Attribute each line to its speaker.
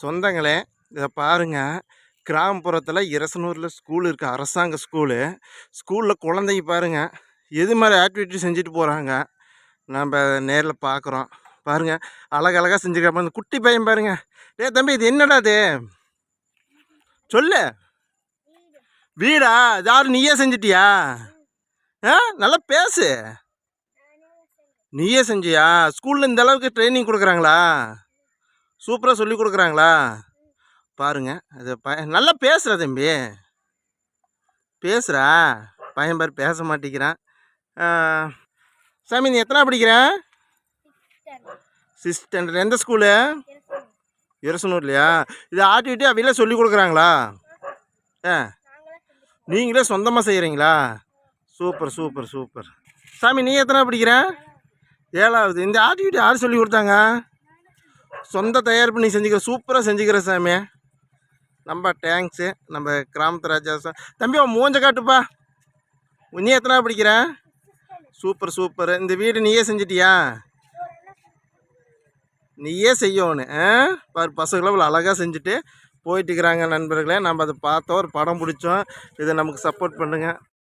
Speaker 1: சொந்தங்களே இதை பாருங்கள் கிராமப்புறத்தில் இரசனூரில் ஸ்கூல் இருக்குது அரசாங்க ஸ்கூலு. ஸ்கூலில் குழந்தைங்க பாருங்கள் எது மாதிரி ஆக்டிவிட்டி செஞ்சுட்டு போகிறாங்க நம்ம நேரில் பார்க்குறோம் பாருங்கள் அழகழகாக செஞ்சுருக்காப்ப அந்த குட்டி பையன் பாருங்கள் டே தம்பி இது என்னடா இது? சொல்லு. வீடா? யாரு நீயே செஞ்சிட்டியா? ஆ நல்லா பேசு. நீயே செஞ்சியா? ஸ்கூலில் இந்த அளவுக்கு ட்ரைனிங் கொடுக்குறாங்களா? சூப்பராக சொல்லி கொடுக்குறாங்களா? பாருங்க அது ப நல்லா பேசுகிற தம்பி. பேசுகிறா பையன் பாரு பேச மாட்டேங்கிறான். சாமி நீ எத்தனை படிக்கிற? Six standard. எந்த ஸ்கூலு? இரசனூர்லையா இது ஆக்டிவிட்டி அப்படிலாம் சொல்லி கொடுக்குறாங்களா? ஆ. நீங்களே சொந்தமாக செய்கிறீங்களா சூப்பர் சூப்பர் சூப்பர். சாமி நீ எத்தனை படிக்கிற? ஏழாவது. இந்த ஆக்டிவிட்டி யார் சொல்லி கொடுத்தாங்க? சொந்த தயார் பண்ணி செஞ்சுக்கிற சூப்பராக செஞ்சுக்கிற சாமி நம்ம டேங்க்ஸு நம்ம கிராமத்து ராஜா சா- தம்பி அவன் மூஞ்ச காட்டுப்பா. நீ எத்தனை படிக்கிற? சூப்பர் சூப்பர் இந்த வீடு நீயே செஞ்சிட்டியா? நீயே செய்யணும். ஆ? பாரு பசங்களை இவ்வளோ அழகாக செஞ்சுட்டு போயிட்டு இருக்கிறாங்க நண்பர்களே. நம்ம அதை பார்த்தோம் ஒரு படம் பிடிச்சோம். இதை நமக்கு சப்போர்ட் பண்ணுங்கள்